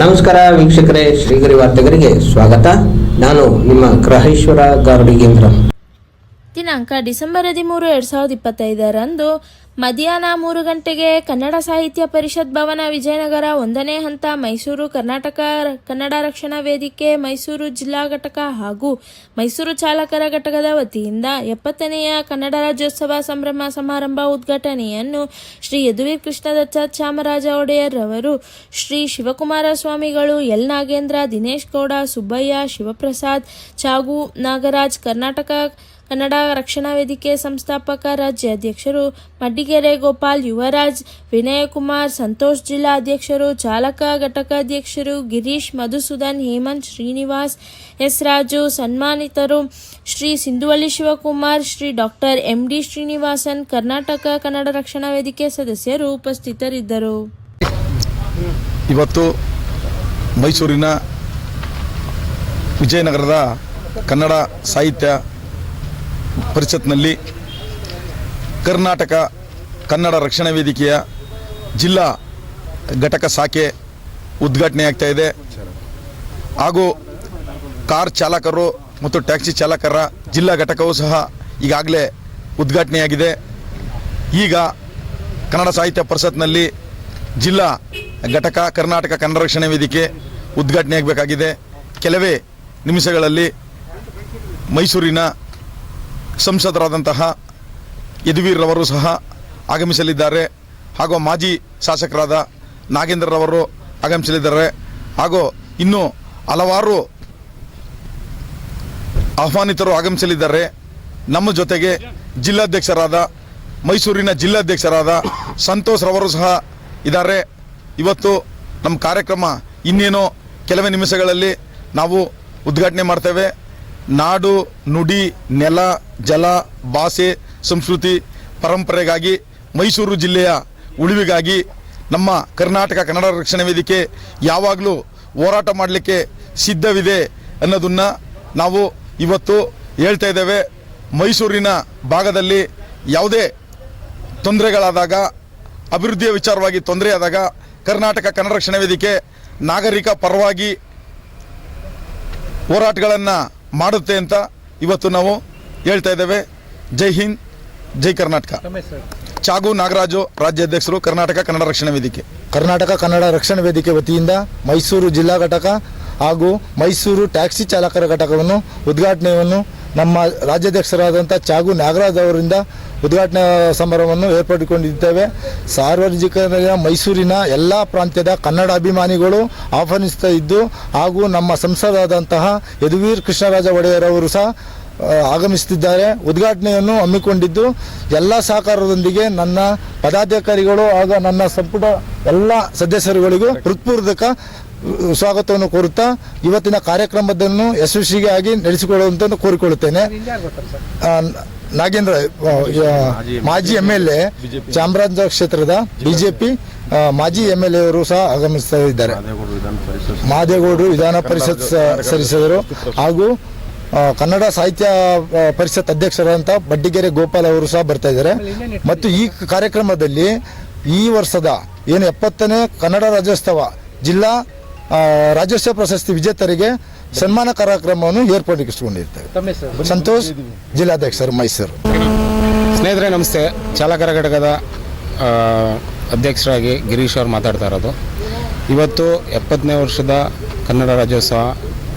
ನಮಸ್ಕಾರ ವೀಕ್ಷಕರೇ, ಶ್ರೀಗರಿ ವಾರ್ತೆಗರಿಗೆ ಸ್ವಾಗತ. ನಾನು ನಿಮ್ಮ ಗ್ರಹೇಶ್ವರ ಗಾರ್ಡಿಗೇಂದ್ರ ದಿನಾಂಕ ಡಿಸೆಂಬರ್ ಹದಿಮೂರು, ಎರಡ್ ಸಾವಿರದ ಇಪ್ಪತ್ತೈದರಂದು ಮಧ್ಯಾಹ್ನ ಮೂರು ಗಂಟೆಗೆ ಕನ್ನಡ ಸಾಹಿತ್ಯ ಪರಿಷತ್ ಭವನ ವಿಜಯನಗರ ಒಂದನೇ ಹಂತ ಮೈಸೂರು ಕರ್ನಾಟಕ ಕನ್ನಡ ರಕ್ಷಣಾ ವೇದಿಕೆ ಮೈಸೂರು ಜಿಲ್ಲಾ ಘಟಕ ಹಾಗೂ ಮೈಸೂರು ಚಾಲಕರ ಘಟಕದ ವತಿಯಿಂದ ಎಪ್ಪತ್ತನೆಯ ಕನ್ನಡ ರಾಜ್ಯೋತ್ಸವ ಸಂಭ್ರಮ ಸಮಾರಂಭ ಉದ್ಘಾಟನೆಯನ್ನು ಶ್ರೀ ಯದುವೀರ್ ಕೃಷ್ಣದತ್ತ ಚಾಮರಾಜ ಒಡೆಯರ್ ಅವರು ಶ್ರೀ ಶಿವಕುಮಾರ ಸ್ವಾಮಿಗಳು, ಎಲ್ ನಾಗೇಂದ್ರ, ದಿನೇಶ್ ಗೌಡ, ಸುಬ್ಬಯ್ಯ, ಶಿವಪ್ರಸಾದ್, ಚಾಗು ನಾಗರಾಜ್, ಕರ್ನಾಟಕ ಕನ್ನಡ ರಕ್ಷಣಾ ವೇದಿಕೆ ಸಂಸ್ಥಾಪಕ ರಾಜ್ಯಾಧ್ಯಕ್ಷರು ಮಡ್ಡಿಗೆರೆ ಗೋಪಾಲ್ ಯುವರಾಜ್ ವಿನಯಕುಮಾರ್ ಸಂತೋಷ್ ಜಿಲ್ಲಾ ಅಧ್ಯಕ್ಷರು, ಚಾಲಕ ಘಟಕಾಧ್ಯಕ್ಷರು Girish, Madhusudan, Hemanth, Srinivas, S Raju, ಸನ್ಮಾನಿತರು Shri Sindhuvalli Shivakumar, Shri doctor M D Srinivasan, Karnataka Kannada Rakshana Vedike ಸದಸ್ಯರು ಉಪಸ್ಥಿತರಿದ್ದರು. ಇವತ್ತು ಮೈಸೂರಿನ ವಿಜಯನಗರದ ಕನ್ನಡ ಸಾಹಿತ್ಯ ಪರಿಷತ್ನಲ್ಲಿ ಕರ್ನಾಟಕ ಕನ್ನಡ ರಕ್ಷಣಾ ವೇದಿಕೆಯ ಜಿಲ್ಲಾ ಘಟಕ ಶಾಖೆ ಉದ್ಘಾಟನೆ ಆಗ್ತಾ ಇದೆ. ಹಾಗೂ ಕಾರ್ ಚಾಲಕರು ಮತ್ತು ಟ್ಯಾಕ್ಸಿ ಚಾಲಕರ ಜಿಲ್ಲಾ ಘಟಕವೂ ಸಹ ಈಗಾಗಲೇ ಉದ್ಘಾಟನೆಯಾಗಿದೆ. ಈಗ ಕನ್ನಡ ಸಾಹಿತ್ಯ ಪರಿಷತ್ನಲ್ಲಿ ಜಿಲ್ಲಾ ಘಟಕ ಕರ್ನಾಟಕ ಕನ್ನಡ ರಕ್ಷಣಾ ವೇದಿಕೆ ಉದ್ಘಾಟನೆ ಆಗಬೇಕಾಗಿದೆ ಕೆಲವೇ ನಿಮಿಷಗಳಲ್ಲಿ ಮೈಸೂರಿನ ಸಂಸದರಾದಂತಹ ಯದುವೀರ್ರವರು ಸಹ ಆಗಮಿಸಲಿದ್ದಾರೆ ಹಾಗೂ ಮಾಜಿ ಶಾಸಕರಾದ ನಾಗೇಂದ್ರರವರು ಆಗಮಿಸಲಿದ್ದಾರೆ ಹಾಗೂ ಇನ್ನೂ ಹಲವಾರು ಆಹ್ವಾನಿತರು ಆಗಮಿಸಲಿದ್ದಾರೆ. ನಮ್ಮ ಜೊತೆಗೆ ಜಿಲ್ಲಾಧ್ಯಕ್ಷರಾದ, ಮೈಸೂರಿನ ಜಿಲ್ಲಾಧ್ಯಕ್ಷರಾದ ಸಂತೋಷ್ ರವರು ಸಹ ಇದ್ದಾರೆ. ಇವತ್ತು ನಮ್ಮ ಕಾರ್ಯಕ್ರಮ ಇನ್ನೇನು ಕೆಲವೇ ನಿಮಿಷಗಳಲ್ಲಿ ನಾವು ಉದ್ಘಾಟನೆ ಮಾಡ್ತೇವೆ. ನಾಡು, ನುಡಿ, ನೆಲ, ಜಲ, ಭಾಷೆ, ಸಂಸ್ಕೃತಿ, ಪರಂಪರೆಗಾಗಿ ಮೈಸೂರು ಜಿಲ್ಲೆಯ ಉಳಿವಿಗಾಗಿ ನಮ್ಮ ಕರ್ನಾಟಕ ಕನ್ನಡ ರಕ್ಷಣಾ ವೇದಿಕೆ ಯಾವಾಗಲೂ ಹೋರಾಟ ಮಾಡಲಿಕ್ಕೆ ಸಿದ್ಧವಿದೆ ಅನ್ನೋದನ್ನು ನಾವು ಇವತ್ತು ಹೇಳ್ತಾ ಇದ್ದೇವೆ. ಮೈಸೂರಿನ ಭಾಗದಲ್ಲಿ ಯಾವುದೇ ತೊಂದರೆಗಳಾದಾಗ, ಅಭಿವೃದ್ಧಿಯ ವಿಚಾರವಾಗಿ ತೊಂದರೆಯಾದಾಗ ಕರ್ನಾಟಕ ಕನ್ನಡ ರಕ್ಷಣಾ ವೇದಿಕೆ ನಾಗರಿಕ ಪರವಾಗಿ ಹೋರಾಟಗಳನ್ನು ಮಾಡುತ್ತೆ ಅಂತ ಇವತ್ತು ನಾವು ಹೇಳ್ತಾ ಇದ್ದೇವೆ. ಜೈ ಹಿಂದ್, ಜೈ ಕರ್ನಾಟಕ. ಚಾಗು ನಾಗರಾಜು, ರಾಜ್ಯಾಧ್ಯಕ್ಷರು ಕರ್ನಾಟಕ ಕನ್ನಡ ರಕ್ಷಣಾ ವೇದಿಕೆ. ಕರ್ನಾಟಕ ಕನ್ನಡ ರಕ್ಷಣಾ ವೇದಿಕೆ ವತಿಯಿಂದ ಮೈಸೂರು ಜಿಲ್ಲಾ ಘಟಕ ಹಾಗೂ ಮೈಸೂರು ಟ್ಯಾಕ್ಸಿ ಚಾಲಕರ ಘಟಕವನ್ನು ಉದ್ಘಾಟನೆಯನ್ನು ನಮ್ಮ ರಾಜ್ಯಾಧ್ಯಕ್ಷರಾದಂಥ ಚಾಗು ನಾಗರಾಜ್ ಅವರಿಂದ ಉದ್ಘಾಟನಾ ಸಮಾರಂಭವನ್ನು ಏರ್ಪಡಿಕೊಂಡಿದ್ದೇವೆ. ಸಾರ್ವಜನಿಕರ ಮೈಸೂರಿನ ಎಲ್ಲ ಪ್ರಾಂತ್ಯದ ಕನ್ನಡ ಅಭಿಮಾನಿಗಳು ಆಹ್ವಾನಿಸ್ತಾ ಇದ್ದು ಹಾಗೂ ನಮ್ಮ ಸಂಸದರಾದಂತಹ ಯದುವೀರ್ ಕೃಷ್ಣರಾಜ ಒಡೆಯರ್ ಅವರು ಸಹ ಆಗಮಿಸುತ್ತಿದ್ದಾರೆ. ಉದ್ಘಾಟನೆಯನ್ನು ಹಮ್ಮಿಕೊಂಡಿದ್ದು ಎಲ್ಲ ಸಹಕಾರದೊಂದಿಗೆ ನನ್ನ ಪದಾಧಿಕಾರಿಗಳು ಹಾಗೂ ನನ್ನ ಸಂಪುಟ ಎಲ್ಲ ಸದಸ್ಯರುಗಳಿಗೂ ಹೃತ್ಪೂರ್ವಕ ಸ್ವಾಗತವನ್ನು ಕೋರುತ್ತಾ ಇವತ್ತಿನ ಕಾರ್ಯಕ್ರಮದನ್ನು ಯಶಸ್ವಿಗೆ ಆಗಿ ನಡೆಸಿಕೊಳ್ಳುವಂತ ಕೋರಿಕೊಳ್ಳುತ್ತೇನೆ ನಾಗೇಂದ್ರ ಮಾಜಿ ಎಂ ಎಲ್ ಎ ಚಾಮರಾಜ ಕ್ಷೇತ್ರದ ಬಿಜೆಪಿ ಮಾಜಿ ಎಂ ಎಲ್ ಎ ಅವರು ಸಹ ಆಗಮಿಸ್ತಾ ಇದ್ದಾರೆ. ಮಾದೇಗೌಡರು ವಿಧಾನ ಪರಿಷತ್ ಸದಸ್ಯರು. ಹಾಗೂ ಕನ್ನಡ ಸಾಹಿತ್ಯ ಪರಿಷತ್ ಅಧ್ಯಕ್ಷರಾದಂಥ ಬಡ್ಡಿಗೆರೆ ಗೋಪಾಲ್ ಅವರು ಸಹ ಬರ್ತಾ ಇದ್ದಾರೆ. ಮತ್ತು ಈ ಕಾರ್ಯಕ್ರಮದಲ್ಲಿ ಈ ವರ್ಷದ ಏನು ಎಪ್ಪತ್ತನೇ ಕನ್ನಡ ರಾಜ್ಯೋತ್ಸವ ಜಿಲ್ಲಾ ರಾಜ್ಯೋತ್ಸವ ಪ್ರಶಸ್ತಿ ವಿಜೇತರಿಗೆ ಸನ್ಮಾನ ಕಾರ್ಯಕ್ರಮವನ್ನು ಏರ್ಪಡಿಸಿಕೊಂಡಿರ್ತೇವೆ. ಸಂತೋಷ್ ಜಿಲ್ಲಾಧ್ಯಕ್ಷರು ಮೈಸೂರು. ಸ್ನೇಹಿತರೆ ನಮಸ್ತೆ. ಚಾಲಕರ ಘಟಕದ ಆ, ಅಧ್ಯಕ್ಷರಾಗಿ ಗಿರೀಶ್ ಅವರು ಮಾತಾಡ್ತಾ ಇರೋದು. ಇವತ್ತು ಎಪ್ಪತ್ತನೇ ವರ್ಷದ ಕನ್ನಡ ರಾಜ್ಯೋತ್ಸವ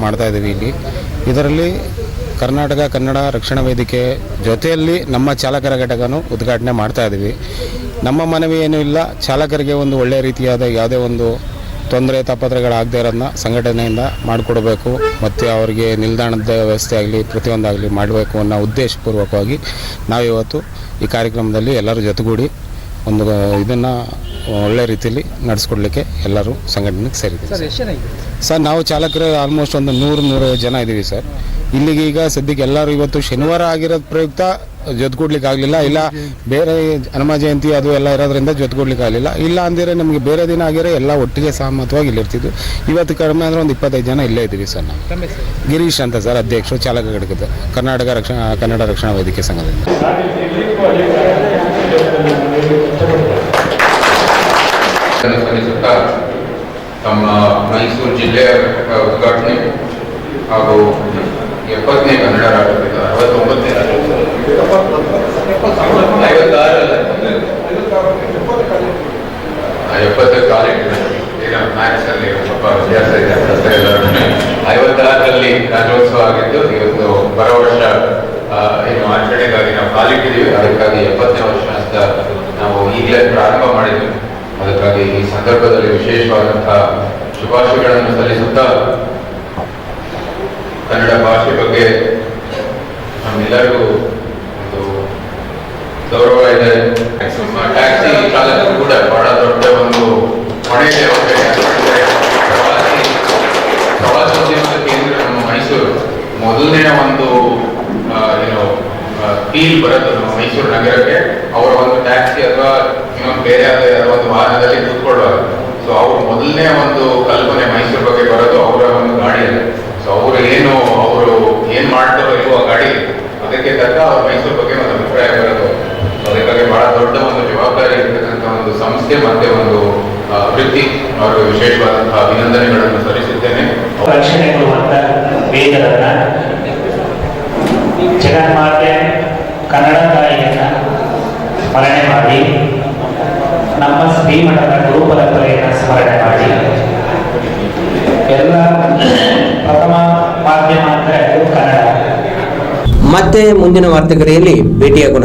ಮಾಡ್ತಾ ಇದ್ದೀವಿ ಇಲ್ಲಿ. ಇದರಲ್ಲಿ ಕರ್ನಾಟಕ ಕನ್ನಡ ರಕ್ಷಣಾ ವೇದಿಕೆ ಜೊತೆಯಲ್ಲಿ ನಮ್ಮ ಚಾಲಕರ ಘಟಕನೂ ಉದ್ಘಾಟನೆ ಮಾಡ್ತಾ ಇದ್ದೀವಿ. ನಮ್ಮ ಮನವಿ ಏನೂ ಇಲ್ಲ. ಚಾಲಕರಿಗೆ ಒಂದು ಒಳ್ಳೆಯ ರೀತಿಯಾದ ಯಾವುದೇ ಒಂದು ತೊಂದರೆ ತಾಪತ್ರೆಗಳಾಗದೇ ಇರೋದನ್ನ ಸಂಘಟನೆಯಿಂದ ಮಾಡಿಕೊಡಬೇಕು ಮತ್ತು ಅವರಿಗೆ ನಿಲ್ದಾಣದ ವ್ಯವಸ್ಥೆ ಆಗಲಿ ಪ್ರತಿಯೊಂದಾಗಲಿ ಮಾಡಬೇಕು ಅನ್ನೋ ಉದ್ದೇಶಪೂರ್ವಕವಾಗಿ ನಾವಿವತ್ತು ಈ ಕಾರ್ಯಕ್ರಮದಲ್ಲಿ ಎಲ್ಲರೂ ಜೊತೆಗೂಡಿ ಒಂದು ಇದನ್ನು ಒಳ್ಳೆ ರೀತಿಯಲ್ಲಿ ನಡೆಸ್ಕೊಡ್ಲಿಕ್ಕೆ ಎಲ್ಲರೂ ಸಂಘಟನೆಗೆ ಸೇರಿದ್ದೀವಿ. ಸರ್ ನಾವು ಚಾಲಕರು ಆಲ್ಮೋಸ್ಟ್ ಒಂದು ನೂರು ನೂರೈವತ್ತು ಜನ ಇದ್ದೀವಿ ಸರ್. ಇಲ್ಲಿಗೆ ಈಗ ಸದ್ಯಕ್ಕೆ ಎಲ್ಲರೂ ಇವತ್ತು ಶನಿವಾರ ಆಗಿರೋದು ಪ್ರಯುಕ್ತ ಜೊತೆಗೂಡ್ಲಿಕ್ಕೆ ಆಗಲಿಲ್ಲ ಇಲ್ಲ ಬೇರೆ ಹನುಮ ಜಯಂತಿ ಅದು ಎಲ್ಲ ಇರೋದ್ರಿಂದ ಜೊತೆಗೂಡ್ಲಿಕ್ಕೆ ಆಗಲಿಲ್ಲ ಇಲ್ಲ ಅಂದರೆ ನಮಗೆ ಬೇರೆ ದಿನ ಆಗಿರೋ ಎಲ್ಲ ಒಟ್ಟಿಗೆ ಸಹಮತವಾಗಿ ಇಲ್ಲಿರ್ತಿದ್ವಿ. ಇವತ್ತು ಕಡಿಮೆ ಅಂದರೆ ಒಂದು ಇಪ್ಪತ್ತೈದು ಜನ ಇಲ್ಲೇ ಇದ್ದೀವಿ ಸರ್ ನಾವು. ಗಿರೀಶ್ ಅಂತ ಸರ್ ಅಧ್ಯಕ್ಷರು ಚಾಲಕ ಘಟಕದ ಕರ್ನಾಟಕ ರಕ್ಷಣಾ ಕನ್ನಡ ರಕ್ಷಣಾ ವೇದಿಕೆ ಸಂಘದಿಂದ ತಮ್ಮ ಮೈಸೂರು ಜಿಲ್ಲೆಯ ಉದ್ಘಾಟನೆ ಹಾಗೂ ಎಪ್ಪತ್ತನೇ ಕನ್ನಡ ರಾಜ್ಯೋತ್ಸವ ಅರವತ್ತೊಂಬತ್ತನೇ ರಾಜ್ಯೋತ್ಸವ ಎಪ್ಪತ್ತು ಕಾಲೇಜು ಈಗ ಐವತ್ತಾರರಲ್ಲಿ ರಾಜ್ಯೋತ್ಸವ ಆಗಿದ್ದು, ಇವತ್ತು ಬರೋ ವರ್ಷ ಏನು ಆಚರಣೆಗಾಗಿ ನಾವು ಕಾಲಿಟ್ಟಿದ್ದೀವಿ. ಅದಕ್ಕಾಗಿ ಎಪ್ಪತ್ತನೇ ವರ್ಷ ಅಂತ ನಾವು ಈಗಲೇ ಪ್ರಾರಂಭ ಮಾಡಿದ್ವಿ. ಅದಕ್ಕಾಗಿ ಈ ಸಂದರ್ಭದಲ್ಲಿ ವಿಶೇಷವಾದಂತಹ ಶುಭಾಶಯಗಳನ್ನು ಸಲ್ಲಿಸುತ್ತಾ ಕನ್ನಡ ಭಾಷೆ ಬಗ್ಗೆ ನಮ್ಮೆಲ್ಲರಿಗೂ ಗೌರವ ಇದೆ. ಟ್ಯಾಕ್ಸಿ ಚಾಲಕ ಕೂಡ ಬಹಳ ದೊಡ್ಡ ಒಂದು ಹೊಣೆ ಇದೆ ಅವ್ರಿಗೆ. ಪ್ರವಾಸಿ ಪ್ರವಾಸೋದ್ಯಮದ ಕೇಂದ್ರ ನಮ್ಮ ಮೈಸೂರು. ಮೊದಲನೇ ಒಂದು ಏನು ಫೀಲ್ ಬರೋದು ನಮ್ಮ ಮೈಸೂರು ನಗರಕ್ಕೆ. ಅವರ ಒಂದು ಟ್ಯಾಕ್ಸಿ ಅಥವಾ ಇನ್ನೊಂದು ಬೇರೆ ಯಾವ್ದೋ ಯಾವ್ದೋ ಒಂದು ವಾಹನದಲ್ಲಿ ಕೂತ್ಕೊಳ್ಳೋದು ಸೊ ಅವ್ರ ಮೊದಲನೇ ಒಂದು ಕಲ್ಪನೆ ಮೈಸೂರು ಬಗ್ಗೆ ಬರೋದು ಅವರ ಒಂದು ಗಾಡಿಯಲ್ಲಿ ಸೊ ಅವರು ಏನು, ಅವರು ಏನ್ ಮಾಡ್ತಾರೋ ಇಲ್ವೋ ಆ ಗಾಡಿ. ಅದಕ್ಕೆ ತಕ್ಕ ಅವ್ರ ಮೈಸೂರು ಬಗ್ಗೆ ಒಂದು ಅಭಿಪ್ರಾಯ ಬರೋದು ಸೊ ಅದಕ್ಕಾಗಿ ಬಹಳ ದೊಡ್ಡ ಒಂದು ಜವಾಬ್ದಾರಿ ಇರ್ತಕ್ಕಂಥ ಒಂದು ಸಂಸ್ಥೆ ಮತ್ತೆ ಒಂದು ವೃತ್ತಿ. ಅವರಿಗೆ ವಿಶೇಷವಾದಂತಹ ಅಭಿನಂದನೆಗಳನ್ನು ಸಲ್ಲಿಸುತ್ತೇನೆ. ವೇದರನ್ನ. ಜಗನ್ಮಾತೆ ಕನ್ನಡ ತಾಯಿಯನ್ನ ಸ್ಮರಣೆ ಮಾಡಿ ನಮ್ಮ ಶ್ರೀಮಠದ ಗುರು ಪರಂಪರೆಯನ್ನ ಸ್ಮರಣೆ ಮಾಡಿ. ಎಲ್ಲ ಪ್ರಥಮ ಮಾಧ್ಯಮ ಅಂದ್ರೆ ಅದು ಕನ್ನಡ. ಮತ್ತೆ ಮುಂದಿನ ವಾರ್ತೆಗರಿಯಲ್ಲಿ ಭೇಟಿಯಾಗೋಣ.